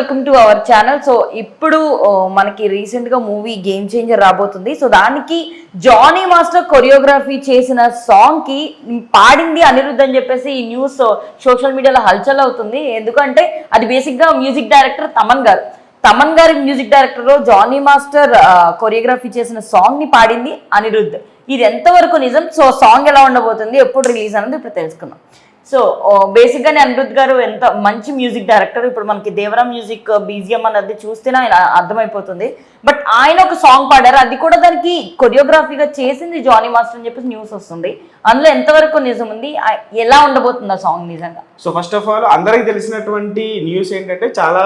Welcome to our channel so ఇప్పుడు మనకి రీసెంట్గా మూవీ గేమ్ చేంజర్ రాబోతుంది. సో దానికి జానీ మాస్టర్ కొరియోగ్రఫీ చేసిన సాంగ్కి పాడింది అనిరుద్ధ్ అని చెప్పేసి ఈ న్యూస్ సోషల్ మీడియాలో హల్చల్ అవుతుంది. ఎందుకంటే అది బేసిక్గా మ్యూజిక్ డైరెక్టర్ తమన్ గారు. తమన్ గారి music director Jani master choreography చేసిన సాంగ్ని పాడింది అనిరుద్ధ్. ఇది ఎంతవరకు నిజం? సో సాంగ్ ఎలా ఉండబోతుంది? ఎప్పుడు రిలీజ్ అనేది ఇప్పుడు తెలుసుకుందాం. సో బేసిక్ గానే అనిరుద్ గారు ఎంత మంచి మ్యూజిక్ డైరెక్టర్ ఇప్పుడు మనకి దేవరా మ్యూజిక్ బీజిఎం అన్నది చూస్తేనే ఆయన అర్థమైపోతుంది. బట్ ఆయన ఒక సాంగ్ పాడారు. అది కూడా దానికి కొరియోగ్రఫీగా చేసింది జానీ మాస్టర్ అని చెప్పేసి న్యూస్ వస్తుంది. అందులో ఎంతవరకు నిజం ఉంది? ఆ- ఎలా ఉండబోతుంది ఆ సాంగ్ నిజంగా? సో ఫస్ట్ ఆఫ్ ఆల్ అందరికి తెలిసినటువంటి న్యూస్ ఏంటంటే చాలా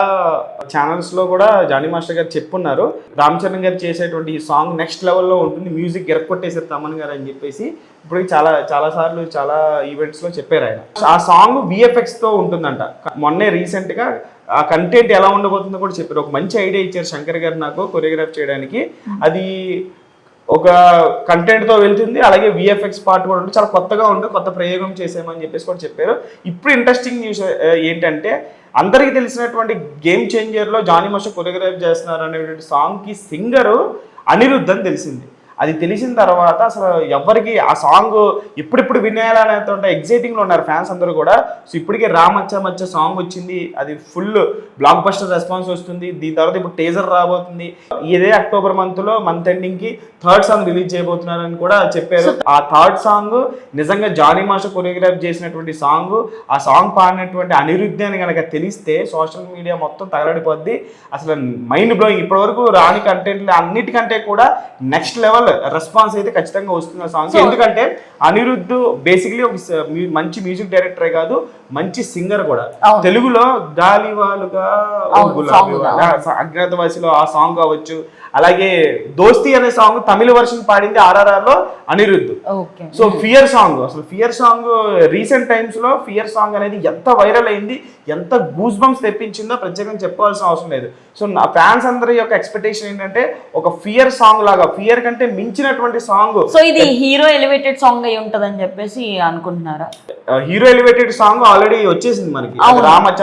ఛానల్స్లో కూడా జానీ మాస్టర్ గారు చెప్పున్నారు. రామ్ చరణ్ గారు చేసేటువంటి ఈ సాంగ్ నెక్స్ట్ లెవెల్లో ఉంటుంది. మ్యూజిక్ ఎరక్కొట్టేసారు తమన్ గారు అని చెప్పేసి ఇప్పుడు చాలా చాలా సార్లు చాలా ఈవెంట్స్లో చెప్పారు ఆయన. ఆ సాంగ్ విఎఫ్ఎక్స్తో ఉంటుందంట. మొన్నే రీసెంట్గా ఆ కంటెంట్ ఎలా ఉండబోతుందో కూడా చెప్పారు. ఒక మంచి ఐడియా ఇచ్చారు శంకర్ గారు నాకు కొరియోగ్రాఫ్ చేయడానికి. అది ఒక కంటెంట్తో వెళ్తుంది. అలాగే విఎఫ్ఎక్స్ పార్ట్ కూడా ఉంటుంది. చాలా కొత్తగా ఉంది. కొత్త ప్రయోగం చేసామని చెప్పేసి కూడా చెప్పారు. ఇప్పుడు ఇంట్రెస్టింగ్ న్యూస్ ఏంటంటే అందరికీ తెలిసినటువంటి గేమ్ చేంజర్లో జానీ మాస్టర్ కొరియోగ్రాఫ్ చేస్తున్నారు అనేటువంటి సాంగ్కి సింగరు అనిరుద్ధ్ అని తెలిసింది. అది తెలిసిన తర్వాత అసలు ఎవరికి ఆ సాంగ్ ఎప్పుడెప్పుడు వినేయాలనేటువంటి ఎగ్జైటింగ్లో ఉన్నారు ఫ్యాన్స్ అందరూ కూడా. సో ఇప్పటికే రామచ్చ మచ్చ సాంగ్ వచ్చింది. అది ఫుల్ బ్లాక్ బస్టర్ రెస్పాన్స్ వస్తుంది. దీని తర్వాత ఇప్పుడు టేజర్ రాబోతుంది. ఇదే అక్టోబర్ మంత్లో మంత్ ఎండింగ్కి థర్డ్ సాంగ్ రిలీజ్ చేయబోతున్నారని కూడా చెప్పారు. ఆ థర్డ్ సాంగ్ నిజంగా జానీ మాస్టర్ కొరియోగ్రాఫ్ చేసినటువంటి సాంగ్ ఆ సాంగ్ పాడినటువంటి అనిరుద్ధి అని కనుక తెలిస్తే సోషల్ మీడియా మొత్తం తగలడిపోద్ది. అసలు మైండ్ బ్లోయింగ్ ఇప్పటి వరకు రాని కంటెంట్ అన్నిటికంటే కూడా నెక్స్ట్ లెవెల్ రెస్పాన్స్ అయితే ఖచ్చితంగా వస్తుంది ఆ సాంగ్ ఎందుకంటే అనిరుద్ధ్ బేసిక్లీ ఒక మంచి మ్యూజిక్ డైరెక్టరే కాదు మంచి సింగర్ కూడా. తెలుగులో గాలివాలుగా అజ్ఞాతవాసిలో ఆ సాంగ్ కావచ్చు. అలాగే దోస్తి అనే సాంగ్ తమిళ వర్షన్ పాడింది ఆర్ఆర్ఆర్లో అనిరుద్ధ్ సో ఫియర్ సాంగ్ అసలు ఫియర్ సాంగ్ రీసెంట్ టైమ్స్లో ఫియర్ సాంగ్ అనేది ఎంత వైరల్ అయింది ఎంత గూస్ బంప్స్ తెప్పించిందో ప్రత్యేకంగా చెప్పాల్సిన అవసరం లేదు. సో నా ఫ్యాన్స్ అందరి యొక్క ఎక్స్పెక్టేషన్ ఏంటంటే ఒక ఫియర్ సాంగ్ లాగా ఫియర్ కంటే మించినటువంటి సాంగ్. సో ఇది హీరో ఎలివేటెడ్ సాంగ్ అయి ఉంటదని చెప్పేసి అనుకుంటున్నారా? హీరో ఎలివేటెడ్ సాంగ్ ఆల్రెడీ వచ్చేసింది మనకి. రామచ్చ.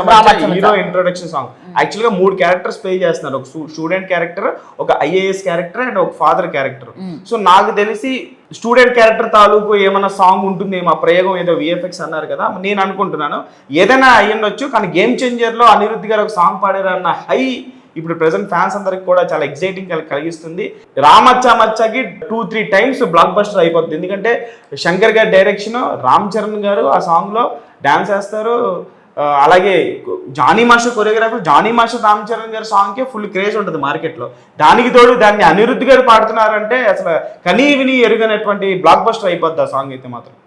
హీరో ఇంట్రొడక్షన్ సాంగ్ యాక్చువల్గా మూడు క్యారెక్టర్స్ ప్లే చేస్తున్నారు. ఒక స్టూడెంట్ క్యారెక్టర్ ఒక ఐఏఎస్ క్యారెక్టర్ అండ్ ఒక ఫాదర్ క్యారెక్టర్ సో నాకు తెలిసి స్టూడెంట్ క్యారెక్టర్ తాలూకు ఏమైనా సాంగ్ ఉంటుందేమో ఆ ప్రయోగం ఏదో విఎఫ్ఎక్స్ అన్నారు కదా నేను అనుకుంటున్నాను. ఏదైనా అయ్యుండొచ్చు కానీ గేమ్ చేంజర్లో అనిరుద్ధ్ గారు ఒక సాంగ్ పాడారన్న హై ఇప్పుడు ప్రెసెంట్ ఫ్యాన్స్ అందరికి కూడా చాలా ఎక్సైటింగ్ కలిగిస్తుంది. రామచ్చ మచ్చకి two three times blockbuster అయిపోతుంది. ఎందుకంటే శంకర్ గారి డైరెక్షన్ రామ్ చరణ్ గారు ఆ సాంగ్లో డాన్స్ వేస్తారు అలాగే Jani master choreographer Jani master Ram Charan గారి సాంగ్కే ఫుల్ క్రేజ్ ఉంటుంది మార్కెట్లో. దానికి తోడు దాన్ని అనిరుద్ధ్ గారు పాడుతున్నారంటే అసలు కనీ విని ఎరుగనటువంటి బ్లాక్ బస్టర్ అయిపోద్ది ఆ సాంగ్ అయితే మాత్రం.